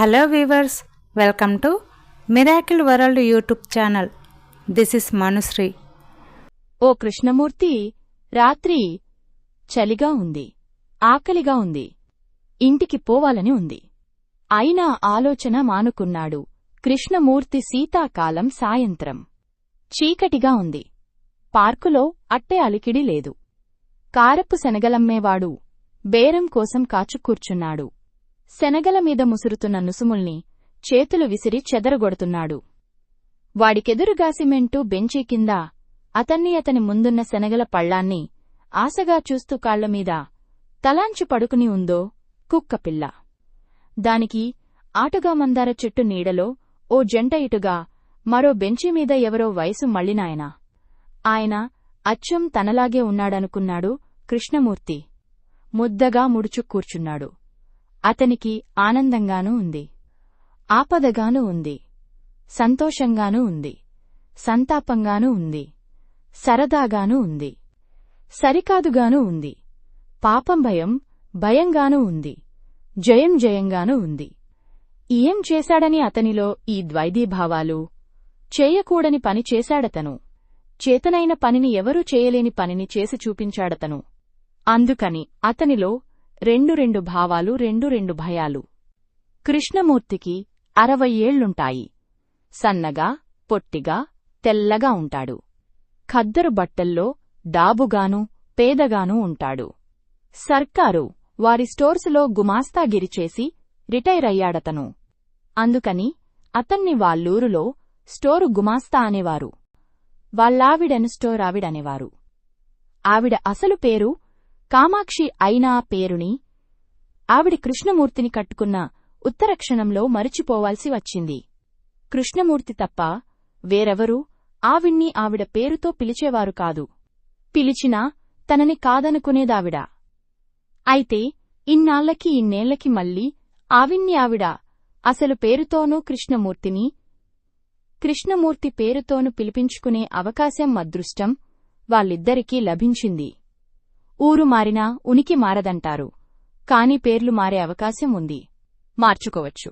Hello viewers welcome to miracle world YouTube channel. This is Manushri. ఓ కృష్ణమూర్తి రాత్రి చలిగా ఉంది ఆకలిగా ఉంది ఇంటికి పోవాలని ఉంది. అయినా ఆలోచన మానుకున్నాడు. కృష్ణమూర్తి శీతాకాలం సాయంత్రం. చీకటిగా ఉంది. పార్కులో అట్టే అలికిడి లేదు. కారపు శనగలమ్మేవాడు బేరం కోసం కాచు కూర్చున్నాడు శనగల మీద ముసురుతున్న నుసుముల్ని చేతులు విసిరి చెదరగొడుతున్నాడు. వాడికెదురుగా సిమెంటు బెంచీ కింద అతన్ని అతని ముందున్న శనగల పళ్ళాన్ని ఆశగా చూస్తూ కాళ్ళమీద తలాంచి పడుకుని ఉందో కుక్కపిల్ల దానికి ఆటుగా మందార చెట్టు నీడలో ఓ జంట ఇటుగా మరో బెంచీమీద ఎవరో వయసు మళ్ళినాయన. ఆయన అచ్చం తనలాగే ఉన్నాడనుకున్నాడు కృష్ణమూర్తి. ముద్దగా ముడుచు కూర్చున్నాడు. అతనికి ఆనందంగానూ ఉంది. ఆపదగానూ ఉంది. సంతోషంగానూ ఉంది. సంతాపంగానూ ఉంది. సరదాగానూ ఉంది. సరికాదుగానూ ఉంది. పాపం భయం భయంగానూ ఉంది. జయం జయంగానూ ఉంది. ఏం చేశాడని అతనిలో ఈ ద్వైదీభావాలు చేయకూడని పని చేశాడతను. చేతనైన పనిని ఎవరూ చేయలేని పనిని చేసి చూపించాడతను. అందుకని అతనిలో రెండు రెండు భావాలు రెండు రెండు భయాలు. కృష్ణమూర్తికి అరవై ఏళ్ళుంటాయి సన్నగా పొట్టిగా తెల్లగా ఉంటాడు. ఖద్దరు బట్టల్లో డాబుగాను పేదగానూ ఉంటాడు. సర్కారు వారి స్టోర్సులో గుమాస్తాగిరి చేసి రిటైర్ అయ్యాడతను. అందుకని అతన్ని వాళ్ళూరులో స్టోరు గుమాస్తా అనేవారు. వాళ్ళావిడను స్టోరావిడనేవారు. ఆవిడ అసలు పేరు కామాక్షి అయినా పేరుని ఆవిడ కృష్ణమూర్తిని కట్టుకున్న ఉత్తరక్షణంలో మరిచిపోవాల్సి వచ్చింది. కృష్ణమూర్తి తప్ప వేరెవరూ ఆవిణ్ణి ఆవిడ పేరుతో పిలిచేవారు కాదు. పిలిచినా తనని కాదనుకునేదావిడ. అయితే ఇన్నాళ్ళకి ఇన్నేళ్ళకి మళ్ళీ ఆవిణ్ణి ఆవిడ అసలు పేరుతోనూ కృష్ణమూర్తిని కృష్ణమూర్తి పేరుతోనూ పిలిపించుకునే అవకాశం అదృష్టం వాళ్ళిద్దరికీ లభించింది. ఊరు మారినా ఉనికి మారదంటారు. కాని పేర్లు మారే అవకాశం ఉంది. మార్చుకోవచ్చు.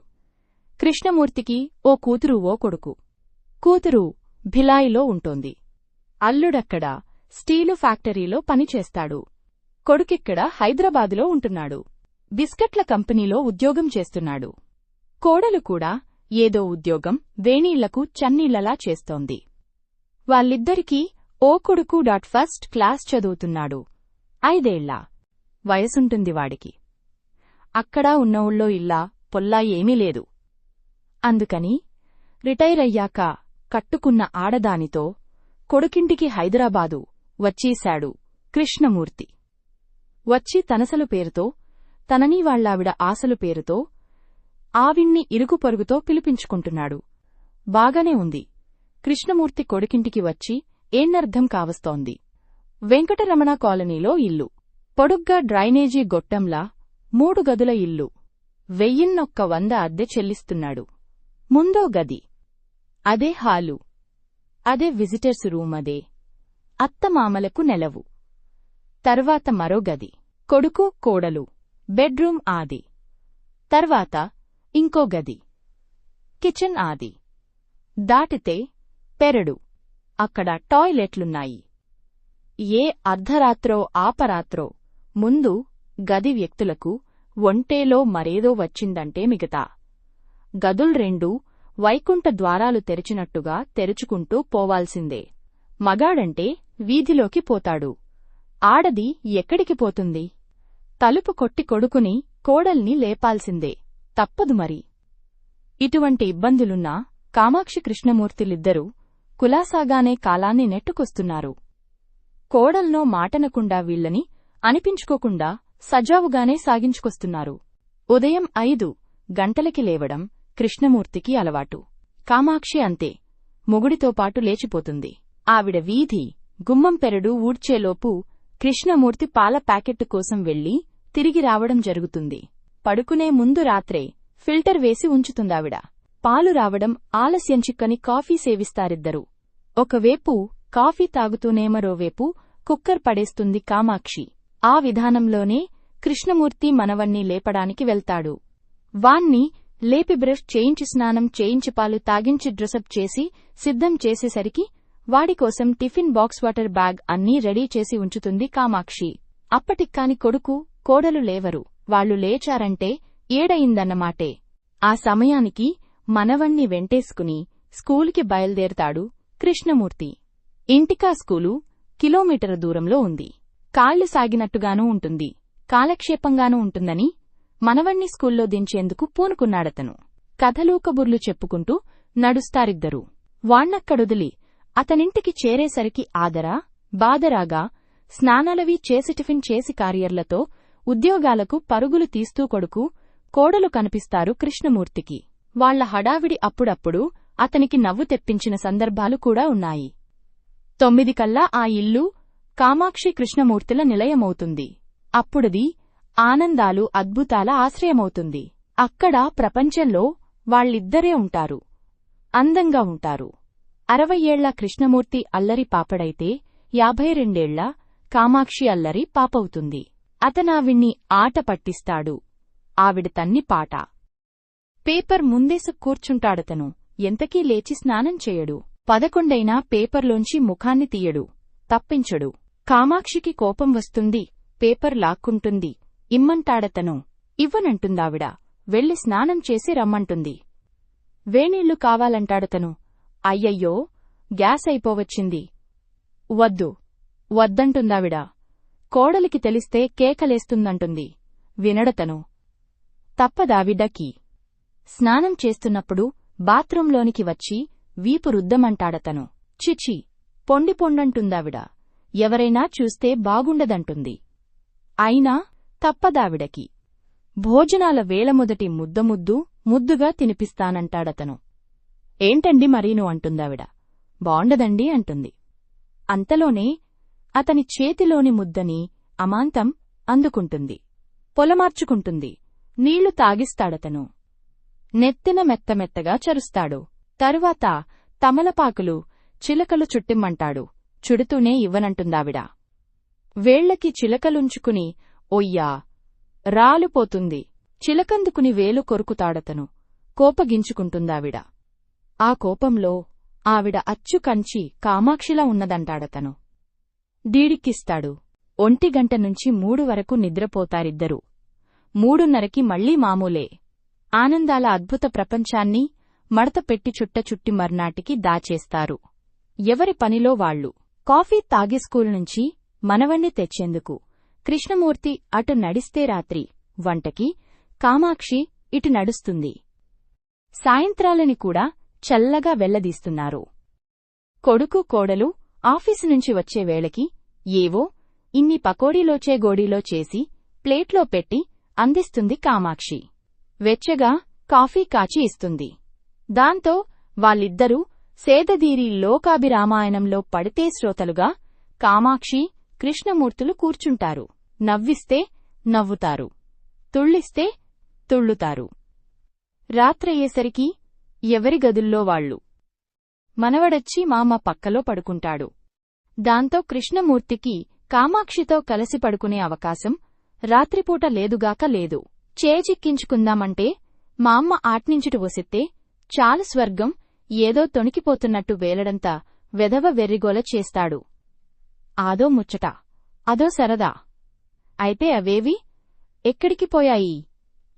కృష్ణమూర్తికి ఓ కూతురు ఓ కొడుకు. కూతురు భిలాయిలో ఉంటోంది. అల్లుడక్కడ స్టీలు ఫ్యాక్టరీలో పనిచేస్తాడు. కొడుకిక్కడ హైదరాబాదులో ఉంటున్నాడు. బిస్కట్ల కంపెనీలో ఉద్యోగం చేస్తున్నాడు. కోడలు కూడా ఏదో ఉద్యోగం వేణీళ్ళకు చన్నీళ్ళలా చేస్తోంది. వాళ్ళిద్దరికీ ఓ కొడుకు డాట్ ఫస్ట్ క్లాస్ చదువుతున్నాడు. ఐదేళ్ళ వయసుంటుంది వాడికి. అక్కడా ఉన్న ఊళ్ళో ఇల్లా పొల్లా ఏమీ లేదు. అందుకని రిటైరయ్యాక కట్టుకున్న ఆడదానితో కొడుకింటికి హైదరాబాదు వచ్చేశాడు కృష్ణమూర్తి. వచ్చి తనసలు పేరుతో తనని వాళ్ళావిడ ఆశలు పేరుతో ఆవిణ్ణి ఇరుగు పొరుగుతో పిలిపించుకుంటున్నాడు. బాగానే ఉంది. కృష్ణమూర్తి కొడుకింటికి వచ్చి ఏన్నర్థం కావస్తోంది? వెంకటరమణ కాలనీలో ఇల్లు. పొడుగ్గా డ్రైనేజీ గొట్టంలా మూడు గదుల ఇల్లు. వెయ్యిన్నొక్క వంద అద్దె చెల్లిస్తున్నాడు. ముందో గది. అదే హాలు. అదే విజిటర్స్ రూమ్ అదే. అత్తమామలకు నెలవు. తర్వాత మరో గది. కొడుకు కోడలు. బెడ్రూమ్ ఆది. తర్వాత ఇంకో గది. కిచెన్ ఆది. దాటితే పెరడు. అక్కడ టాయిలెట్లున్నాయి. ఏ అర్ధరాత్రో ఆపరాత్రో ముందు గది వ్యక్తులకు ఒంటేలో మరేదో వచ్చిందంటే మిగతా. గదుల్ రెండూ వైకుంఠ ద్వారాలు తెరిచినట్టుగా తెరుచుకుంటూ పోవాల్సిందే. మగాడంటే వీధిలోకి పోతాడు. ఆడది ఎక్కడికి పోతుంది? తలుపు కొట్టి కొడుకుని కోడల్ని లేపాల్సిందే. తప్పదు మరి. ఇటువంటి ఇబ్బందులున్నా కామాక్షి కృష్ణమూర్తిలిద్దరూ కులాసాగానే కాలాన్ని నెట్టుకొస్తున్నారు. కోడల్నో మాటనకుండా వీళ్ళని అనిపించుకోకుండా సజావుగానే సాగించుకొస్తున్నారు. ఉదయం ఐదు గంటలకి లేవడం కృష్ణమూర్తికి అలవాటు. కామాక్షి అంతే మొగుడితో పాటు లేచిపోతుంది. ఆవిడ వీధి గుమ్మం పెరడు ఊడ్చేలోపు కృష్ణమూర్తి పాల ప్యాకెట్టు కోసం వెళ్ళి తిరిగి రావడం జరుగుతుంది. పడుకునే ముందు రాత్రే ఫిల్టర్ వేసి ఉంచుతుందావిడ. పాలు రావడం ఆలస్యం చిక్కని కాఫీ సేవిస్తారిద్దరు. ఒకవేపు కాఫీ తాగుతూనే మరోవైపు కుక్కర్ పడేస్తుంది కామాక్షి. ఆ విధానంలోనే కృష్ణమూర్తి మనవణ్ణి లేపడానికి వెళ్తాడు. వాణ్ణి లేపి బ్రష్ చేయించి స్నానం చేయించి పాలు తాగించి డ్రెసప్ చేసి సిద్ధం చేసేసరికి వాడికోసం టిఫిన్ బాక్స్ వాటర్ బ్యాగ్ అన్నీ రెడీ చేసి ఉంచుతుంది కామాక్షి. అప్పటిక్కాని కొడుకు కోడలు లేవరు. వాళ్ళు లేచారంటే ఏడయిందన్నమాటే. ఆ సమయానికి మనవణ్ణి వెంటేసుకుని స్కూల్కి బయల్దేరతాడు కృష్ణమూర్తి. ఇంటికా స్కూలు కిలోమీటరు దూరంలో ఉంది. కాళ్ళు సాగినట్టుగానూ ఉంటుంది. కాలక్షేపంగానూ ఉంటుందని మనవణ్ణి స్కూల్లో దించేందుకు పూనుకున్నాడతను. కథలు కబుర్లు చెప్పుకుంటూ నడుస్తారిద్దరూ. వాణ్ణక్కడొదిలి అతనింటికి చేరేసరికి ఆదరా బాదరాగా స్నానాలవి చేసి టిఫిన్ చేసి కార్యర్లతో ఉద్యోగాలకు పరుగులు తీస్తూ కొడుకు కోడలు కనిపిస్తారు కృష్ణమూర్తికి. వాళ్ళ హడావిడి అప్పుడప్పుడు అతనికి నవ్వు తెప్పించిన సందర్భాలు కూడా ఉన్నాయి. తొమ్మిది కల్లా ఆ ఇల్లు కామాక్షి కృష్ణమూర్తుల నిలయమవుతుంది. అప్పుడది ఆనందాలు అద్భుతాల ఆశ్రయమవుతుంది. అక్కడ ప్రపంచంలో వాళ్ళిద్దరే ఉంటారు. అందంగా ఉంటారు. అరవై ఏళ్ళ కృష్ణమూర్తి అల్లరి పాపడైతే యాభై రెండేళ్ళ కామాక్షి అల్లరి పాపవుతుంది. అతనావిణ్ణి ఆట పట్టిస్తాడు. ఆవిడ తన్ని పాట. పేపర్ ముందేసు కూర్చుంటాడతను. ఎంతకీ లేచి స్నానం చేయడు. పదకొండైనా పేపర్లోంచి ముఖాన్ని తీయడు తప్పించడు. కామాక్షికి కోపం వస్తుంది పేపర్ లాక్కుంటుంది. ఇమ్మంటాడతను. ఇవ్వనంటుందావిడ. వెళ్ళి స్నానం చేసి రమ్మంటుంది. వేణీళ్ళు కావాలంటాడతను. అయ్యయ్యో గ్యాస్ అయిపోవచ్చింది. వద్దు వద్దంటుందావిడ. కోడలికి తెలిస్తే కేకలేస్తుందంటుంది. వినడతను. తప్పదావిడకి. స్నానం చేస్తున్నప్పుడు బాత్రూంలోనికి వచ్చి వీపు రుద్దమంటాడతను. చిచి పొండి పొండంటుందావిడ. ఎవరైనా చూస్తే బాగుండదంటుంది. అయినా తప్పదావిడకి. భోజనాల వేళమొదటి మొదటి ముద్ద ముద్దు ముద్దుగా తినిపిస్తానంటాడతను. ఏంటండి మరీను అంటుందావిడ. బావుండదండి అంటుంది. అంతలోనే అతని చేతిలోని ముద్దని అమాంతం అందుకుంటుంది. పొలమార్చుకుంటుంది. నీళ్ళు తాగిస్తాడతను. నెత్తిన మెత్తమెత్తగా చరుస్తాడు. తరువాత తమలపాకులు చిలకలు చుట్టిమ్మంటాడు. చుడుతూనే ఇవ్వనంటుందావిడ. వేళ్ళకి చిలకలుంచుకుని ఒయ్యా రాలుపోతుంది. చిలకందుకుని వేలు కొరుకుతాడతను. కోపగించుకుంటుందావిడ. ఆ కోపంలో ఆవిడ అచ్చు కంచి కామాక్షిలా ఉన్నదంటాడతను. డీడిక్కిస్తాడు. ఒంటిగంట నుంచి మూడు వరకు నిద్రపోతారిద్దరూ. మూడున్నరకి మళ్ళీ మామూలే. ఆనందాల అద్భుత ప్రపంచాన్ని మడత పెట్టి చుట్ట చుట్టి మర్నాటికి దాచేస్తారు. ఎవరి పనిలో వాళ్ళు? కాఫీ తాగి స్కూల్ నుంచి మనవణ్ణి తెచ్చేందుకు కృష్ణమూర్తి అటు నడిస్తే రాత్రి వంటకి కామాక్షి ఇటు నడుస్తుంది. సాయంత్రాలని కూడా చల్లగా వెళ్ళదీస్తున్నారు కొడుకు కోడలు ఆఫీసు నుంచి వచ్చే వేళకి ఏవో ఇన్ని పకోడీలోచే గోడీలో చేసి ప్లేట్లో పెట్టి అందిస్తుంది కామాక్షి. వెచ్చగా కాఫీ కాచి ఇస్తుంది. దాంతో వాళ్ళిద్దరూ సేదదీరి లోకాభిరామాయణంలో పడితే శ్రోతలుగా కామాక్షి కృష్ణమూర్తులు కూర్చుంటారు. నవ్విస్తే నవ్వుతారు. తుళ్ళిస్తే తుళ్ళుతారు. రాత్రయ్యేసరికి ఎవరి గదుల్లో వాళ్ళు? మనవడొచ్చి మామ పక్కలో పడుకుంటాడు. దాంతో కృష్ణమూర్తికి కామాక్షితో కలిసి పడుకునే అవకాశం రాత్రిపూట లేదుగాక లేదు. చేజిక్కించుకుందామంటే మా అమ్మ ఆట్నించుటు చాలు స్వర్గం ఏదో తొణికిపోతున్నట్టు వేలడంతా వెధవ వెర్రిగోల చేస్తాడు. ఆదో ముచ్చట అదో సరదా. అయితే అవేవి? ఎక్కడికి పోయాయి?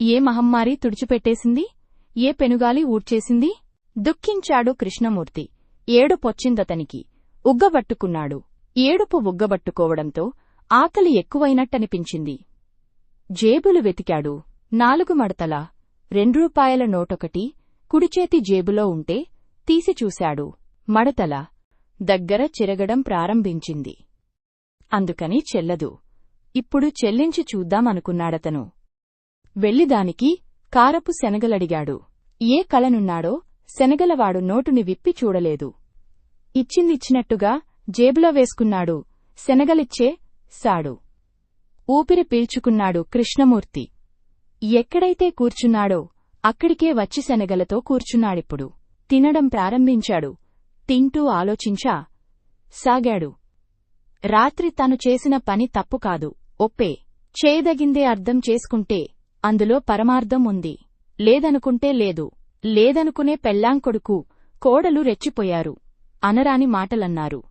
ఏ మహమ్మారి తుడిచిపెట్టేసింది? ఏ పెనుగాలి ఊడ్చేసింది? దుఃఖించాడు కృష్ణమూర్తి. ఏడు పొచ్చిందతనికి. ఉగ్గబట్టుకున్నాడు ఏడుపు ఉగ్గబట్టుకోవడంతో ఆకలి ఎక్కువైనట్టనిపించింది. జేబులు వెతికాడు. నాలుగు మడతల రెండు రూపాయల నోటొకటి కుడిచేతి జేబులో ఉంటే తీసి చూశాడు. మడతల దగ్గర చిరగడం ప్రారంభించింది. అందుకని చెల్లదు. ఇప్పుడు చెల్లించి చూద్దామనుకున్నాడతను వెళ్ళిదానికి కారపు శనగలడిగాడు. ఏ కలనున్నాడో శనగలవాడు నోటుని విప్పి చూడలేదు. ఇచ్చిందిచ్చినట్టుగా జేబులో వేసుకున్నాడు. శనగలిచ్చే సాడు. ఊపిరి పీల్చుకున్నాడు కృష్ణమూర్తి. ఎక్కడైతే కూర్చున్నాడో అక్కడికే వచ్చి శనగలతో కూర్చున్నాడిప్పుడు. తినడం ప్రారంభించాడు. తింటూ ఆలోచించా. సాగాడు. రాత్రి తను చేసిన పని తప్పు కాదు. ఒప్పే. చేయదగిందే అర్థం చేసుకుంటే అందులో పరమార్థం ఉంది. లేదనుకుంటే లేదు. లేదనుకునే పెళ్ళాంకొడుకు కోడలు రెచ్చిపోయారు. అనరాని మాటలన్నారు.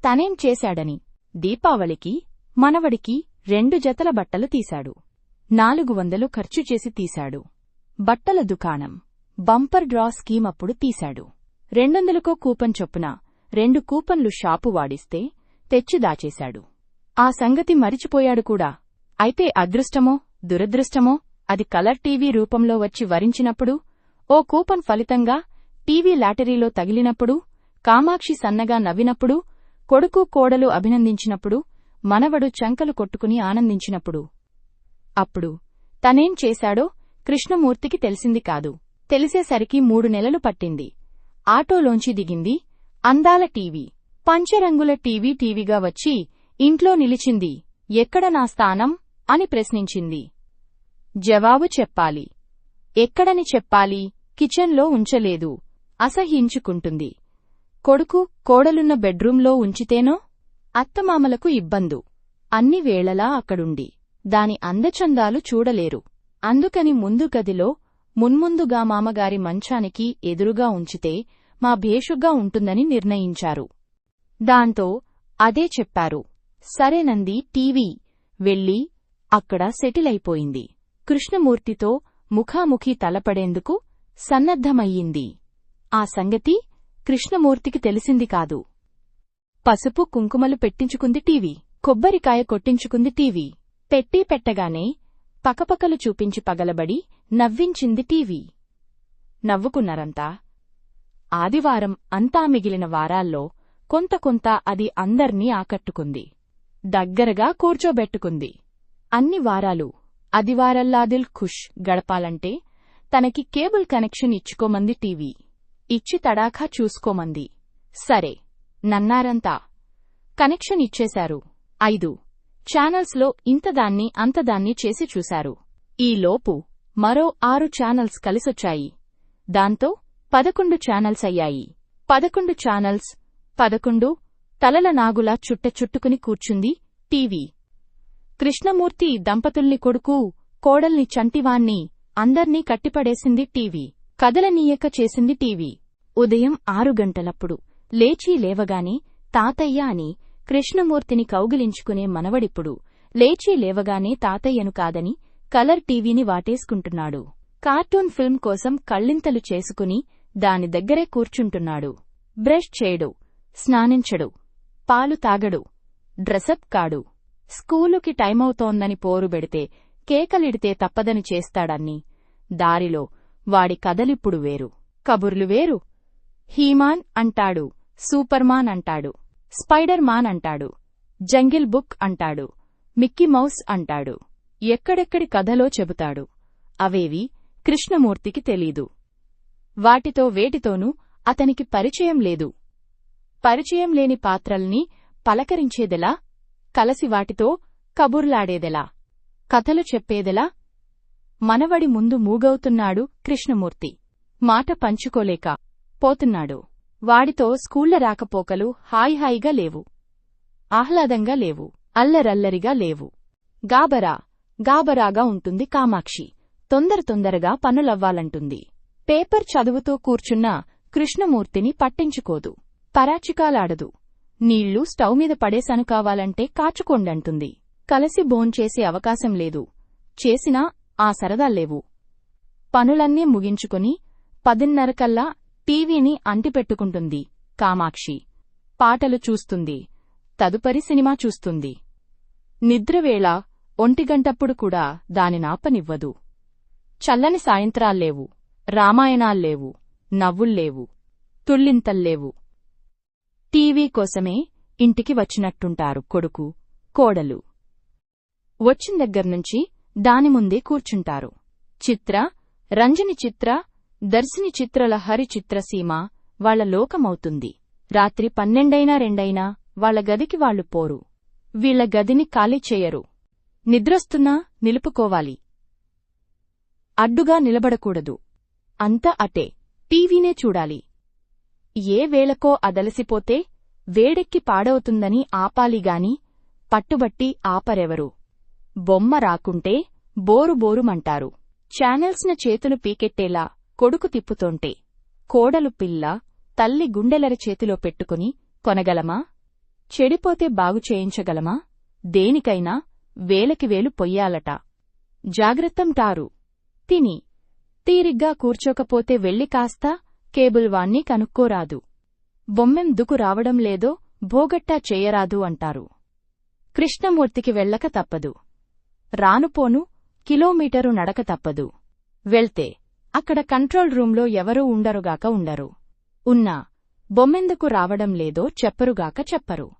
తనేం చేశాడని? దీపావళికి మనవడికి రెండు జతల బట్టలు తీశాడు. నాలుగు వందలు ఖర్చు చేసి తీశాడు. బట్టల దుకాణం. బంపర్ డ్రా స్కీమ్ అప్పుడు తీశాడు. రెండొందలకో కూపన్ చొప్పున రెండు కూపన్లు షాపు వాడిస్తే తెచ్చి దాచేశాడు. ఆ సంగతి మరిచిపోయాడు కూడా. అయితే అదృష్టమో దురదృష్టమో అది కలర్ టీవీ రూపంలో వచ్చి వరించినప్పుడు ఓ కూపన్ ఫలితంగా టీవీ లాటరీలో తగిలినప్పుడు కామాక్షి సన్నగా నవ్వినప్పుడు కొడుకు కోడలు అభినందించినప్పుడు మనవడు చంకలు కొట్టుకుని ఆనందించినప్పుడు. అప్పుడు తనేం చేశాడో కృష్ణమూర్తికి తెలిసింది కాదు. తెలిసేసరికి మూడు నెలలు పట్టింది. ఆటోలోంచి దిగింది అందాల టీవీ. పంచరంగుల టీవీ టీవీగా వచ్చి ఇంట్లో నిలిచింది. ఎక్కడ నా స్థానం? అని ప్రశ్నించింది. జవాబు చెప్పాలి. ఎక్కడని చెప్పాలి? కిచెన్లో ఉంచలేదు. అసహ్యించుకుంటుంది. కొడుకు కోడలున్న బెడ్రూంలో ఉంచితేనో? అత్తమామలకు ఇబ్బందు. అన్ని వేళలా అక్కడుండి. దాని అందచందాలు చూడలేరు. అందుకని ముందు గదిలో మున్ముందుగా మామగారి మంచానికి ఎదురుగా ఉంచితే మా భేషుగ్గా ఉంటుందని నిర్ణయించారు. దాంతో అదే చెప్పారు. సరేనంది టీవీ. వెళ్ళి అక్కడ సెటిల్ అయిపోయింది కృష్ణమూర్తితో ముఖాముఖి తలపడేందుకు సన్నద్ధమయ్యింది. ఆ సంగతి కృష్ణమూర్తికి తెలిసింది కాదు. పసుపు కుంకుమలు పెట్టించుకుంది టీవీ. కొబ్బరికాయ కొట్టించుకుంది టీవీ. పెట్టి పెట్టగానే పకపకలు చూపించి పగలబడి నవ్వించింది టీవీ. నవ్వుకున్నారంతా. ఆదివారం అంతా మిగిలిన వారాల్లో కొంత కొంత అది అందర్నీ ఆకట్టుకుంది. దగ్గరగా కూర్చోబెట్టుకుంది. అన్ని వారాలు అదివారల్లాదిల్ ఖుష్ గడపాలంటే తనకి కేబుల్ కనెక్షన్ ఇచ్చుకోమంది టీవీ. ఇచ్చి తడాఖా చూసుకోమంది. సరే నన్నారంతా. కనెక్షన్ ఇచ్చేశారు. ఐదు. ఛానల్స్లో ఇంతదాన్ని అంతదాన్ని చేసి చూశారు. ఈలోపు మరో ఆరు ఛానల్స్ కలిసొచ్చాయి. దాంతో పదకొండు ఛానల్స్ అయ్యాయి. పదకొండు ఛానల్స్ పదకొండు తలల నాగులా చుట్ట చుట్టుకుని కూర్చుంది టీవీ. కృష్ణమూర్తి దంపతుల్ని కొడుకు కోడల్ని చంటివాణ్ణి అందర్నీ కట్టిపడేసింది టీవీ. కదలనీయక చేసింది టీవీ. ఉదయం ఆరు గంటలప్పుడు లేచీ లేవగానే తాతయ్య అని కృష్ణమూర్తిని కౌగిలించుకునే మనవడిప్పుడు లేచీ లేవగానే తాతయ్యను కాదని కలర్ టీవీని వాటేసుకుంటున్నాడు. కార్టూన్ ఫిల్మ్ కోసం కళ్ళింతలు చేసుకుని దాని దగ్గరే కూర్చుంటున్నాడు. బ్రష్ చేయడు స్నానించడు పాలు తాగడు డ్రెసప్ కాడు. స్కూలుకి టైమవుతోందని పోరుబెడితే కేకలిడితే తప్పదని చేస్తాడన్ని. దారిలో వాడి కదలిప్పుడు వేరు. కబుర్లు వేరు. హీమాన్ అంటాడు సూపర్మాన్ అంటాడు. స్పైడర్ మాన్ అంటాడు. జంగిల్ బుక్ అంటాడు. మిక్కీ మౌస్ అంటాడు. ఎక్కడెక్కడి కథలో చెబుతాడు. అవేవి కృష్ణమూర్తికి తెలీదు. వాటితో వేటితోనూ అతనికి పరిచయం లేదు. పరిచయం లేని పాత్రల్ని పలకరించేదెలా? కలసి వాటితో కబుర్లాడేదెలా? కథలు చెప్పేదెలా? మనవడి ముందు మూగవుతున్నాడు కృష్ణమూర్తి. మాట పంచుకోలేక పోతున్నాడు. వాడితో స్కూళ్ళ రాకపోకలు హాయిహాయిగా లేవు. ఆహ్లాదంగా లేవు. అల్లరల్లరిగా లేవు. గాబరా గాబరాగా ఉంటుంది కామాక్షి. తొందర తొందరగా పనులవ్వాలంటుంది. పేపర్ చదువుతూ కూర్చున్న కృష్ణమూర్తిని పట్టించుకోదు. పరాచికాలాడదు. నీళ్ళు స్టవ్ మీద పడేసాను కావాలంటే కాచుకోండంటుంది. కలసి భోంచేసే అవకాశం లేదు. చేసినా ఆ సరదాల్లేవు పనులన్నీ ముగించుకుని పదిన్నరకల్లా టీవీని అంటిపెట్టుకుంటుంది. కామాక్షి పాటలు చూస్తుంది. తదుపరి సినిమా చూస్తుంది. నిద్రవేళ ఒంటిగంటప్పుడు కూడా దానినాపనివ్వదు చల్లని సాయంత్రాల్లేవు. రామాయణాల్లేవు. నవ్వుల్లేవు. తుళ్ళింతల్లేవు. టీవీ కోసమే ఇంటికి వచ్చినట్టుంటారు కొడుకు కోడలు. వచ్చిన దగ్గర్నుంచి దాని ముందే కూర్చుంటారు. చిత్ర రంజని చిత్ర దర్శిని చిత్రల హరి చిత్రసీమ వాళ్ళ లోకమవుతుంది. రాత్రి పన్నెండైనా రెండైనా వాళ్ళ గదికి వాళ్ళు పోరు. వీళ్ళ గదిని ఖాళీ చేయరు. నిద్రొస్తున్నా నిలుపుకోవాలి. అడ్డుగా నిలబడకూడదు. అంతా అటే టీవీనే చూడాలి. ఏ వేళకో అదలసిపోతే వేడెక్కి పాడవుతుందని ఆపాలిగాని పట్టుబట్టి ఆపరెవరు? బొమ్మ రాకుంటే బోరు బోరుమంటారు. ఛానల్స్న చేతులు పీకెట్టేలా కొడుకు తిప్పుతోంటే కోడలు పిల్ల తల్లి గుండెలర చేతిలో పెట్టుకుని కొనగలమా? చెడిపోతే బాగు చేయించగలమా? దేనికైనా వేలకి వేలు పొయ్యాలట. జాగ్రత్తంటారు తిని. తీరిగ్గా కూర్చోకపోతే వెళ్ళి కాస్త కేబుల్ వాణ్ణి కనుక్కోరాదు. బొమ్మెందుకు రావడం లేదో భోగట్టా చేయరాదు అంటారు. కృష్ణమూర్తికి వెళ్ళక తప్పదు. రానుపోను కిలోమీటరు నడక తప్పదు. వెళ్తే అక్కడ కంట్రోల్ రూంలో ఎవరూ ఉండరుగాక ఉండరు. ఉన్నా బొమ్మెందుకు రావడం లేదో చెప్పరుగాక చెప్పరు.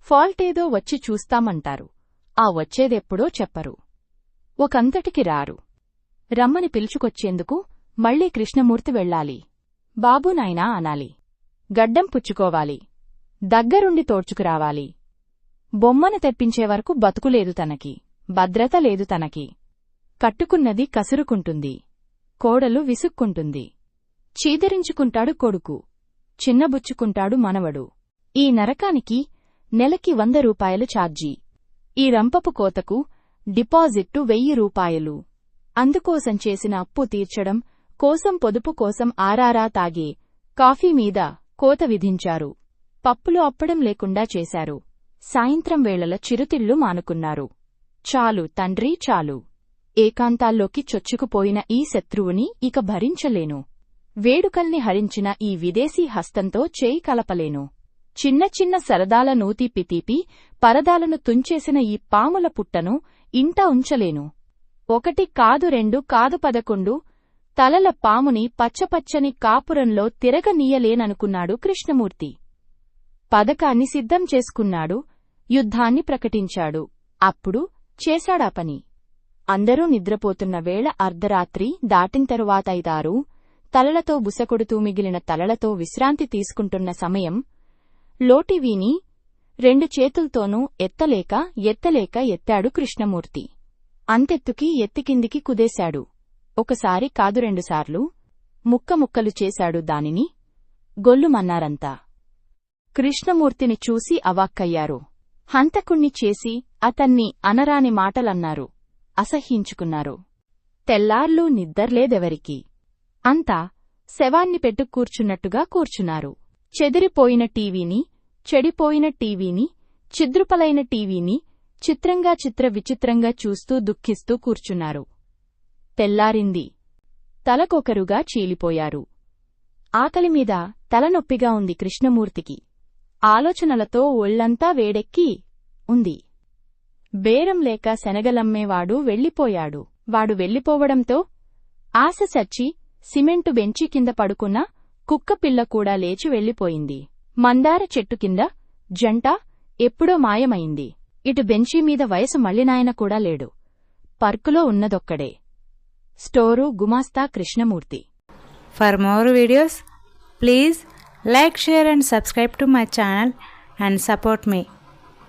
ఫాల్టేదో వచ్చి చూస్తామంటారు. ఆ వచ్చేదెప్పుడో చెప్పరు. ఒకంతటికి రారు. రమ్మని పిలుచుకొచ్చేందుకు మళ్ళీ కృష్ణమూర్తి వెళ్ళాలి. బాబునాయనా అనాలి. గడ్డం పుచ్చుకోవాలి. దగ్గరుండి తోడ్చుకురావాలి. బొమ్మను తెప్పించే వరకు బతుకులేదు తనకి. భద్రత లేదు తనకి. కట్టుకున్నది కసురుకుంటుంది. కోడలు విసుక్కుంటుంది. చీదరించుకుంటాడు కొడుకు. చిన్నబుచ్చుకుంటాడు మనవడు. ఈ నరకానికి నెలకి వంద రూపాయలు ఛార్జీ. ఈ రంపపు కోతకు డిపాజిట్టు వెయ్యి రూపాయలు. అందుకోసం చేసిన అప్పు తీర్చడం కోసం పొదుపు కోసం ఆరారా తాగే కాఫీ మీద కోత విధించారు. పప్పులు అప్పడం లేకుండా చేశారు. సాయంత్రం వేళల చిరుతిళ్ళు మానుకున్నారు. చాలు తండ్రి చాలు. ఏకాంతాల్లోకి చొచ్చుకుపోయిన ఈ శత్రువుని ఇక భరించలేను. వేడుకల్ని హరించిన ఈ విదేశీ హస్తంతో చేయి కలపలేను. చిన్న చిన్న సరదాల నూతి తీపి పరదాలను తుంచేసిన ఈ పాముల పుట్టను ఇంట ఉంచలేను. ఒకటి కాదు రెండు కాదు పదకొండు తలల పాముని పచ్చపచ్చని కాపురంలో తిరగనీయలేననుకున్నాడు కృష్ణమూర్తి. పథకాన్ని సిద్ధం చేసుకున్నాడు యుద్ధాన్ని ప్రకటించాడు. అప్పుడు చేశాడా పని. అందరూ నిద్రపోతున్న వేళ అర్ధరాత్రి దాటిన తరువాత ఐదారు తలలతో బుసకొడుతూ మిగిలిన తలలతో విశ్రాంతి తీసుకుంటున్న సమయం లోటివీని రెండు చేతుల్తోనూ ఎత్తలేక ఎత్తలేక ఎత్తాడు కృష్ణమూర్తి. అంతెత్తుకి ఎత్తికిందికి కుదేశాడు. ఒకసారి కాదు రెండుసార్లు ముక్క ముక్కలు చేశాడు దానిని. గొల్లుమన్నారంతా. కృష్ణమూర్తిని చూసి అవాక్కయ్యారు. హంతకుణ్ణి చేసి అతన్ని అనరాని మాటలన్నారు. అసహ్యించుకున్నారు. తెల్లార్లు నిద్దర్లేదెవరికి అంతా శవాన్ని పెట్టు కూర్చున్నట్టుగా కూర్చున్నారు. చెదిరిపోయిన టీవీని చెడిపోయిన టీవీని చిద్రుపలైన టీవీని చిత్రంగా చిత్ర విచిత్రంగా చూస్తూ దుఃఖిస్తూ కూర్చున్నారు. తెల్లారింది. తలకొకరుగా చీలిపోయారు. ఆకలిమీద తలనొప్పిగా ఉంది కృష్ణమూర్తికి. ఆలోచనలతో ఒళ్ళంతా వేడెక్కి ఉంది. బేరం లేక శనగలమ్మేవాడు వెళ్ళిపోయాడు. వాడు వెళ్ళిపోవడంతో ఆశ చచ్చి సిమెంటు బెంచి కింద పడుకున్న కుక్కపిల్ల కూడా లేచి వెళ్ళిపోయింది. మందార చెట్టు కింద జంట ఎప్పుడో మాయమైంది. ఇటు బెంచీ మీద వయసు మళ్ళినాయన కూడా లేడు. పర్కులో ఉన్నదొక్కడే. స్టోరు గుమాస్తా Krishnamurthy. For more videos please like share and subscribe to my channel and support me